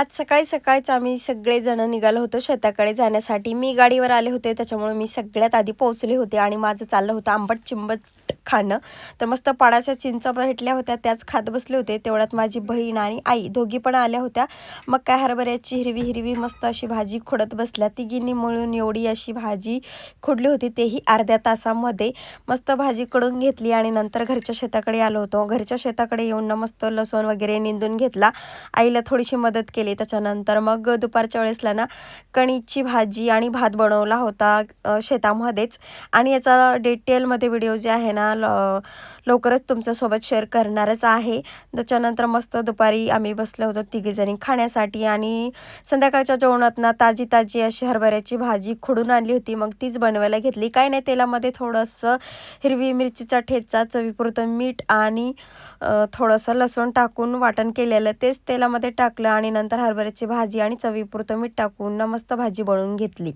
आज सकाळी सकाळीच आम्ही सगळेजण निघालो होतो शेताकडे जाण्यासाठी. मी गाडीवर आले होते त्याच्यामुळे मी सगळ्यात आधी पोहोचले होते आणि माझं चाललं होतं आंबट चिंबट खाणं. तर मस्त पाडाच्या चिंचा भेटल्या होत्या त्याच खात बसले होते. तेवढ्यात माझी बहीण आणि आई दोघी पण आल्या होत्या. मग काय हरभऱ्याची हिरवी हिरवी मस्त अशी भाजी खोडत बसल्या. तिघींनी मिळून एवढी अशी भाजी खोडली होती तेही अर्ध्या तासामध्ये. मस्त भाजी कडून घेतली आणि नंतर घरच्या शेताकडे आलो होतो. घरच्या शेताकडे येऊन ना मस्त लसूण वगैरे निंदून घेतला. आईला थोडीशी मदत केली. त्याच्यानंतर मग दुपारच्या वेळेसला ना कणीची भाजी आणि भात बनवला होता शेतामध्येच. आणि याचा डिटेलमध्ये व्हिडिओ जे आहे ना ल- लवकरच तुमच्यासोबत शेअर करणारच आहे. त्याच्यानंतर मस्त दुपारी आम्ही बसलो होतो तिघीजणी खाण्यासाठी आणि संध्याकाळच्या जेवणात ना ताजी ताजी अशी हरभऱ्याची भाजी खोडून आणली होती. मग तीच बनवायला घेतली. काय नाही तेलामध्ये थोडंसं हिरवी मिरचीचा ठेचा चवीपुरतं मीठ आणि थोडंसं लसूण टाकून वाटण केलेलं. तेच तेलामध्ये टाकलं आणि नंतर हरभऱ्याची भाजी आणि चवीपुरतं मीठ टाकून नमस्त मस्त भाजी बनवून घेतली.